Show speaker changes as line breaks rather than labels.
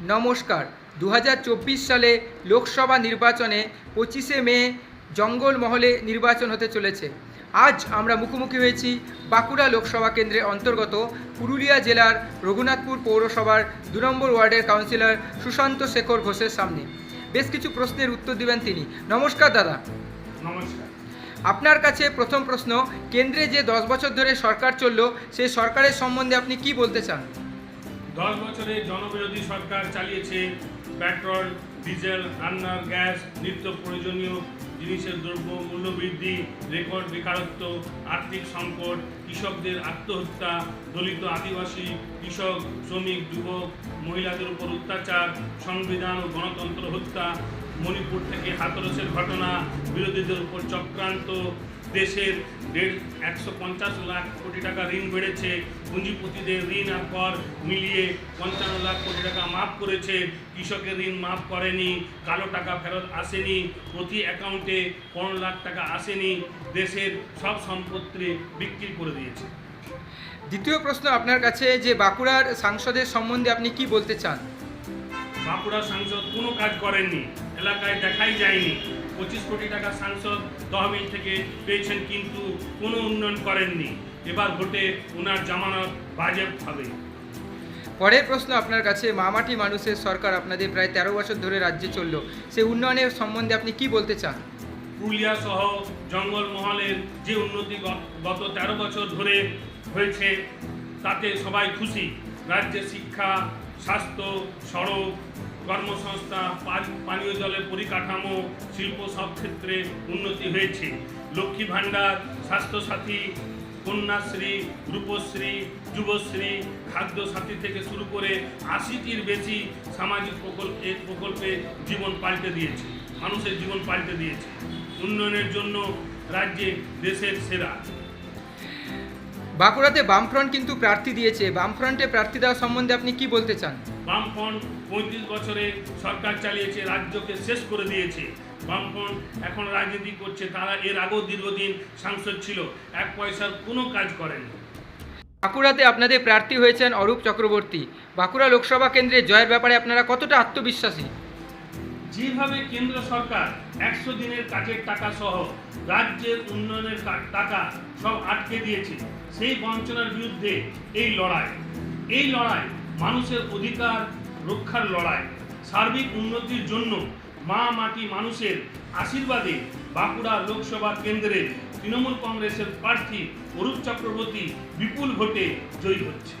নমস্কার। দু হাজার চব্বিশ সালে লোকসভা নির্বাচনে পঁচিশে মে জঙ্গলমহলে নির্বাচন হতে চলেছে। আজ আমরা মুখোমুখি হয়েছি বাঁকুড়া লোকসভা কেন্দ্রের অন্তর্গত পুরুলিয়া জেলার রঘুনাথপুর পৌরসভার দু নম্বর ওয়ার্ডের কাউন্সিলর সুশান্ত শেখর ঘোষের সামনে। বেশ কিছু প্রশ্নের উত্তর দিবেন তিনি। নমস্কার দাদা।
নমস্কার।
আপনার কাছে প্রথম প্রশ্ন কেন্দ্রে যে দশ বছর ধরে সরকার চলল সেই সরকারের সম্বন্ধে আপনি কি বলতে চান?
দশ বছরে জনবিরোধী সরকার চালিয়েছে পেট্রোল, ডিজেল, রান্নার গ্যাস, নিত্য প্রয়োজনীয় জিনিসের দ্রব্য মূল্যবৃদ্ধি রেকর্ড বেকারত্ব, আর্থিক সংকট, কৃষকদের আত্মহত্যা, দলিত আদিবাসী, কৃষক, শ্রমিক, যুবক, মহিলাদের উপর অত্যাচার, সংবিধান ও গণতন্ত্র হত্যা, মণিপুর থেকে হাতরসের ঘটনা, বিরোধীদের উপর চক্রান্ত দেশের দেড় একশো পঞ্চাশ লাখ কোটি টাকা ঋণ বেড়েছে। পুঁজিপতিদের ঋণ আর কর মিলিয়ে পঞ্চান্ন লাখ কোটি টাকা মাফ করেছে। কৃষকের ঋণ মাফ করেনি কালো টাকা ফেরত আসেনি প্রতি অ্যাকাউন্টে পনেরো লাখ টাকা আসেনি দেশের সব সম্পত্তি বিক্রি করে দিয়েছে।
দ্বিতীয় প্রশ্ন আপনার কাছে যে বাঁকুড়ার সাংসদের সম্বন্ধে আপনি কি বলতে চান?
বাঁকুড়ার সাংসদ কোনো কাজ করেননি এলাকায় দেখাই যায়নি। পঁচিশ কোটি টাকা সাংসদ তহবিল থেকে পেয়েছেন কিন্তু কোনো উন্নয়ন করেননি। এবার ভোটে ওনার জামানত বাজেব হবে।
পরের প্রশ্ন আপনার কাছে মামাটি মানুষের সরকার আপনাদের প্রায় তেরো বছর ধরে রাজ্যে চলল। সেই উন্নয়নের সম্বন্ধে আপনি কি বলতে চান?
পুরুলিয়া সহ জঙ্গলমহলের যে উন্নতি গত তেরো বছর ধরে হয়েছে তাতে সবাই খুশি। রাজ্যে শিক্ষা স্বাস্থ্য সড়ক কর্মসংস্থা পানীয় জলের পরিকাঠামো, শিল্প সব ক্ষেত্রে উন্নতি হয়েছে। লক্ষ্মী ভাণ্ডার, স্বাস্থ্যসাথী, কন্যাশ্রী, রূপশ্রী, যুবশ্রী খাদ্য সাথী থেকে শুরু করে আশিটির বেশি সামাজিক প্রকল্পে প্রকল্পে জীবন পাল্টে দিয়েছে, মানুষের জীবন পাল্টে দিয়েছে। উন্নয়নের জন্য রাজ্যে দেশের সেরা।
বাঁকুড়াতে বামফ্রন্ট কিন্তু প্রার্থী দিয়েছে। বামফ্রন্টে প্রার্থী দেওয়া সম্বন্ধে আপনি কি বলতে চান?
বামফ্রন্ট পঁয়ত্রিশ বছরে সরকার চালিয়েছে রাজ্যকে শেষ করে দিয়েছে। বামফ্রন্ট এখন রাজনীতি করছে তারা এর আগেও দীর্ঘদিন সাংসদ ছিল এক পয়সার কোনো কাজ করেনি
বাঁকুড়াতে আপনাদের প্রার্থী হয়েছেন অরূপ চক্রবর্তী। বাঁকুড়া লোকসভা কেন্দ্রে জয়ের ব্যাপারে আপনারা কতটা আত্মবিশ্বাসী?
যেভাবে কেন্দ্র সরকার একশো দিনের কাজের টাকা সহ রাজ্যের উন্নয়নের টাকা সব আটকে দিয়েছে, সেই বঞ্চনার বিরুদ্ধে এই লড়াই। এই লড়াই মানুষের অধিকার রক্ষার লড়াই। সার্বিক উন্নতির জন্য মা মাটি মানুষের আশীর্বাদে বাঁকুড়া লোকসভা কেন্দ্রে তৃণমূল কংগ্রেসের প্রার্থী অরূপ চক্রবর্তী বিপুল ভোটে জয়ী হচ্ছে।